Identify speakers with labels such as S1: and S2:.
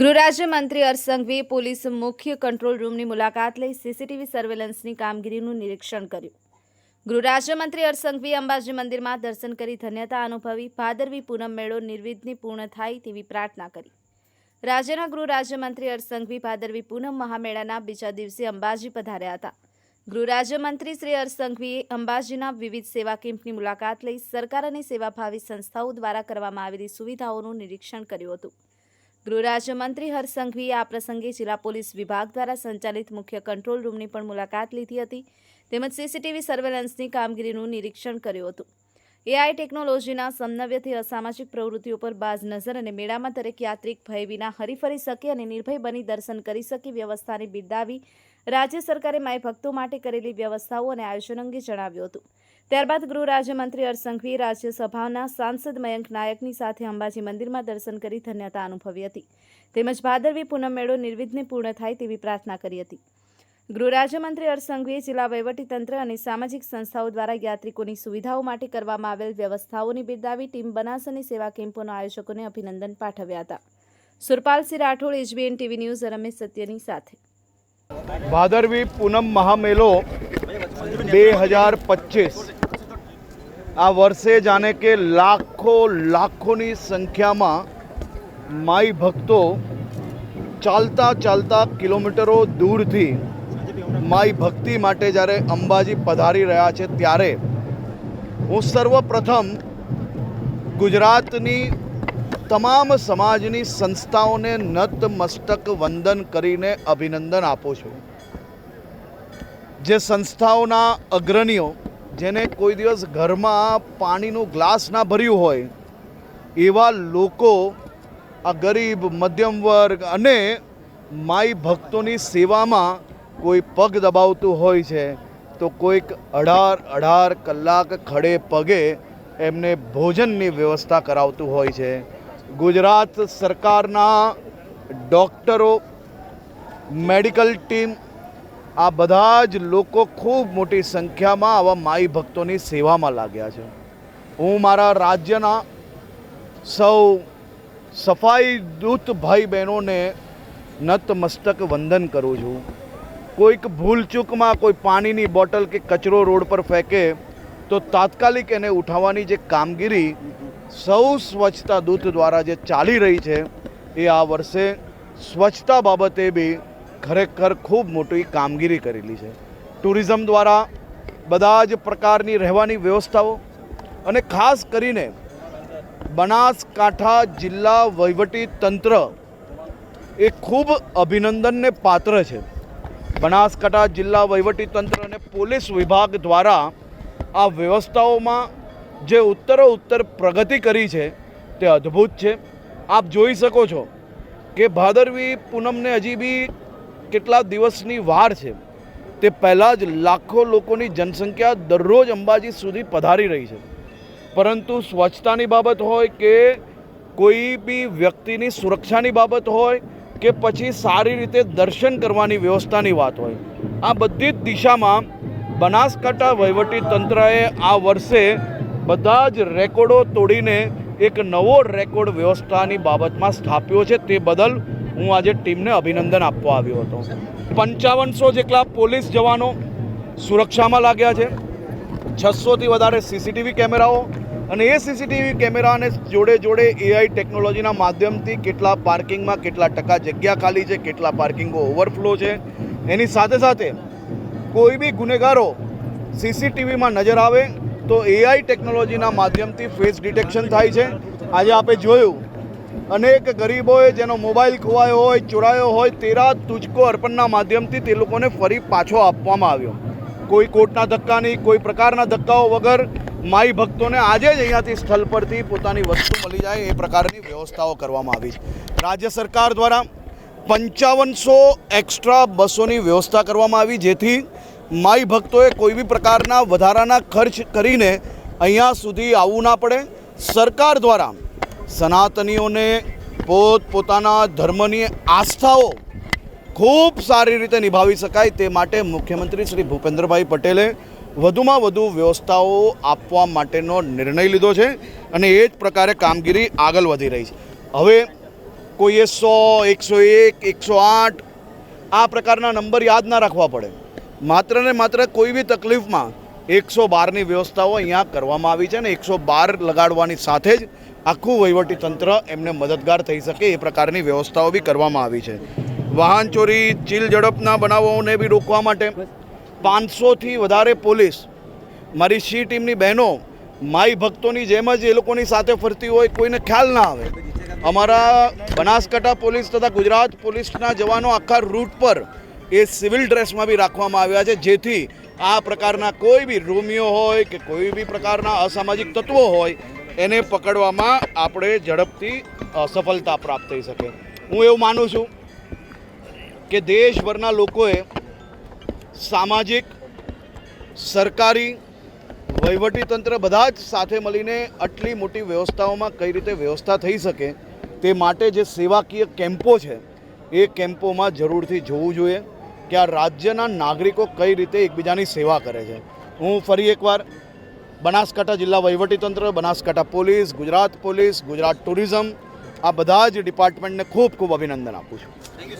S1: ગૃહ અરસંઘવીએ પોલીસ મુખ્ય કંટ્રોલ રૂમની મુલાકાત લઈ સીસીટીવી સર્વેલન્સની કામગીરીનું નિરીક્ષણ કર્યું. ગૃહ રાજ્યમંત્રી હર્ષ અંબાજી મંદિરમાં દર્શન કરી ધન્યતા અનુભવી, ભાદરવી પૂનમ મેળો નિર્વિઘ્ને પૂર્ણ થાય તેવી પ્રાર્થના કરી. રાજ્યના ગૃહ રાજ્યમંત્રી હર્ષ ભાદરવી પૂનમ મહામેળાના બીજા દિવસે અંબાજી પધાર્યા હતા. ગૃહ રાજ્યમંત્રી શ્રી અરસંઘવીએ અંબાજીના વિવિધ સેવા કેમ્પની મુલાકાત લઈ સરકાર અને સેવાભાવી સંસ્થાઓ દ્વારા કરવામાં આવેલી સુવિધાઓનું નિરીક્ષણ કર્યું હતું. ગૃહ રાજ્યમંત્રી આ પ્રસંગે જિલ્લા પોલીસ વિભાગ દ્વારા સંચાલિત મુખ્ય કંટ્રોલ રૂમની પણ મુલાકાત લીધી હતી. તેમજ સીસીટીવી સર્વેલન્સની કામગીરીનું નિરીક્ષણ કર્યું હતું. એઆઈ ટેકનોલોજીના સમન્વયથી અસામાજિક પ્રવૃત્તિઓ પર બાજ નજર અને મેળામાં દરેક યાત્રિક ભય વિના હરીફરી શકે અને નિર્ભય બની દર્શન કરી શકે વ્યવસ્થાને બિરદાવી રાજ્ય સરકારે માય ભક્તો માટે કરેલી વ્યવસ્થાઓ અને આયોજન અંગે જણાવ્યું હતું. ત્યારબાદ ગૃહ રાજ્યમંત્રી સંઘવીએ રાજ્યસભાના સાંસદ મયંક નાયકની સાથે અંબાજી મંદિરમાં દર્શન કરી ધન્યતા અનુભવી હતી. તેમજ ભાદરવી પૂનમ મેળો નિર્વિઘ્ને પૂર્ણ થાય તેવી પ્રાર્થના કરી હતી. ગૃહ રાજ્યમંત્રી હર્ષ સંઘવીએ જિલ્લા વહીવટીતંત્ર અને સામાજિક સંસ્થાઓ દ્વારા યાત્રિકોની સુવિધાઓ માટે કરવામાં આવેલ વ્યવસ્થાઓની બિરદાવી ટીમ બનાસ અને સેવા કેમ્પોના આયોજકોને અભિનંદન પાઠવ્યા હતા. Surpalsinh Rathod, HBN TV news, Ramesh સત્યની સાથે.
S2: ભાદરવી પૂનમ મહામેલો બે હજાર પચીસ. આ વર્ષે જાણે કે લાખો, લાખોની સંખ્યામાં માઈ ભક્તો ચાલતા ચાલતા કિલોમીટરો દૂરથી માઈ ભક્તિ માટે જ્યારે અંબાજી પધારી રહ્યા છે ત્યારે હું સર્વપ્રથમ ગુજરાતની તમામ સમાજની સંસ્થાઓને નતમસ્તક વંદન કરીને અભિનંદન આપું છું. જે સંસ્થાઓના અગ્રણીઓ જેને કોઈ દિવસ ઘરમાં પાણીનું ગ્લાસ ના ભર્યું હોય, એવા લોકો આ ગરીબ, મધ્યમ વર્ગ અને માઈ ભક્તોની સેવામાં કોઈ પગ દબાવતું હોય છે, તો કોઈક અઢાર અઢાર કલાક ખડે પગે એમને ભોજનની વ્યવસ્થા કરાવતું હોય છે. ગુજરાત સરકારના ડૉક્ટરો, મેડિકલ ટીમ આ બધા જ લોકો ખૂબ મોટી સંખ્યામાં આવા માઈ ભક્તોની સેવામાં લાગ્યા છે. હું મારા રાજ્યના સૌ સફાઈ દૂત ભાઈ બહેનોને નતમસ્તક વંદન કરું છું. કોઈક ભૂલચૂકમાં કોઈ પાણીની બોટલ કે કચરો રોડ પર ફેંકે તો તાત્કાલિક એને ઉઠાવવાની જે કામગીરી સૌ સ્વચ્છતા દૂત દ્વારા જે ચાલી રહી છે એ આ વર્ષે સ્વચ્છતા બાબતે બી ખરેખર ખૂબ મોટી કામગીરી કરેલી છે. ટુરિઝમ દ્વારા બધા જ પ્રકારની રહેવાની વ્યવસ્થાઓ અને ખાસ કરીને બનાસકાંઠા જિલ્લા વહીવટી તંત્ર એ ખૂબ અભિનંદનને પાત્ર છે. બનાસકાંઠા જિલ્લા વહીવટી તંત્ર અને પોલીસ વિભાગ દ્વારા આ વ્યવસ્થાઓમાં જે ઉત્તરો ઉત્તર પ્રગતિ કરી છે તે અદ્ભુત છે. આપ જોઈ શકો છો કે ભાદરવી પૂનમને હજી બી કેટલા દિવસની વાર છે? તે પહેલાં જ લાખો લોકોની જનસંખ્યા દરરોજ અંબાજી સુધી પધારી રહી છે. પરંતુ સ્વચ્છતાની બાબત હોય કે કોઈ બી વ્યક્તિની સુરક્ષાની બાબત હોય કે પછી સારી રીતે દર્શન કરવાની વ્યવસ્થાની વાત હોય, આ બધી જ દિશામાં બનાસકાંઠા વહીવટી તંત્રએ આ વર્ષે બધા જ રેકોર્ડો તોડીને એક નવો રેકોર્ડ વ્યવસ્થાની બાબતમાં સ્થાપ્યો છે. તે બદલ હું આજે ટીમને અભિનંદન આપવા આવ્યો હતો. પંચાવનસો જેટલા પોલીસ જવાનો સુરક્ષામાં લાગ્યા છે. છસોથી વધારે સીસીટીવી કેમેરાઓ અને એ સીસીટીવી કેમેરાને જોડે જોડે એઆઈ ટેકનોલોજીના માધ્યમથી કેટલા પાર્કિંગમાં કેટલા ટકા જગ્યા ખાલી છે, કેટલા પાર્કિંગો ઓવરફ્લો છે. એની સાથે સાથે કોઈ બી ગુનેગારો સીસીટીવીમાં નજર આવે તો એઆઈ ટેકનોલોજીના માધ્યમથી ફેસ ડિટેક્શન થાય છે. આજે આપણે જોયું અનેક ગરીબોએ જેનો મોબાઈલ ખોવાયો હોય, ચોરાયો હોય, તેરા તુજકો અર્પણના માધ્યમથી તે લોકોને ફરી પાછો આપવામાં આવ્યો. કોઈ કોર્ટના ધક્કા નહીં, કોઈ પ્રકારના ધક્કાઓ વગર માઈ ભક્તોને આજે જ અહીંયાથી સ્થળ પરથી પોતાની વસ્તુ મળી જાય એ પ્રકારની વ્યવસ્થાઓ કરવામાં આવી છે. રાજ્ય સરકાર દ્વારા પંચાવનસો એક્સ્ટ્રા બસોની વ્યવસ્થા કરવામાં આવી, જેથી માઈ ભક્તોએ કોઈ બી પ્રકારના વધારાના ખર્ચ કરીને અહીંયા સુધી આવવું ના પડે. સરકાર દ્વારા સનાતનીઓને પોતપોતાના ધર્મની આસ્થાઓ ખૂબ સારી રીતે નિભાવી શકાય તે માટે મુખ્યમંત્રી શ્રી ભૂપેન્દ્રભાઈ પટેલે વધુમાં વધુ વ્યવસ્થાઓ આપવા માટેનો નિર્ણય લીધો છે અને એ જ પ્રકારે કામગીરી આગળ વધી રહી છે. હવે કોઈએ સો, એકસો એક, એકસો આઠ આ પ્રકારના નંબર યાદ ના રાખવા પડે. માત્ર ને માત્ર કોઈ બી તકલીફમાં એકસો બારની વ્યવસ્થાઓ અહીંયા કરવામાં આવી છે ને એકસો બાર લગાડવાની સાથે જ આખું તંત્ર એમને મદદગાર થઈ શકે એ પ્રકારની વ્યવસ્થાઓ બી કરવામાં આવી છે. વાહન ચોરી, ચીલ ઝડપના બનાવોને બી રોકવા માટે પાંચસોથી વધારે પોલીસ, મારી સી ટીમની બહેનો, માઈ ભક્તોની જેમ જ એ લોકોની સાથે ફરતી હોય, કોઈને ખ્યાલ ના આવે. અમારા બનાસકાંઠા પોલીસ તથા ગુજરાત પોલીસના જવાનો આખા રૂટ પર એ સિવિલ ડ્રેસમાં બી રાખવામાં આવ્યા છે, જેથી આ પ્રકારના કોઈ બી રોમિયો હોય કે કોઈ બી પ્રકારના અસામાજિક તત્વો હોય એને પકડવામાં આપણે ઝડપથી સફળતા પ્રાપ્ત થઈ શકે. હું એવું માનું છું કે દેશભરના લોકોએ સામાજિક, સરકારી, વહીવટીતંત્ર બધા જ સાથે મળીને આટલી મોટી વ્યવસ્થાઓમાં કઈ રીતે વ્યવસ્થા થઈ શકે તે માટે જે સેવાકીય કેમ્પો છે, એ કેમ્પોમાં જરૂરથી જોવું જોઈએ કે આ રાજ્યના નાગરિકો કઈ રીતે એકબીજાની સેવા કરે છે. હું ફરી એકવાર બનાસકાંઠા જિલ્લા વહીવટીતંત્ર, Banaskantha police, Gujarat police, Gujarat tourism, આ બધા જ ડિપાર્ટમેન્ટને ખૂબ ખૂબ અભિનંદન આપું છું.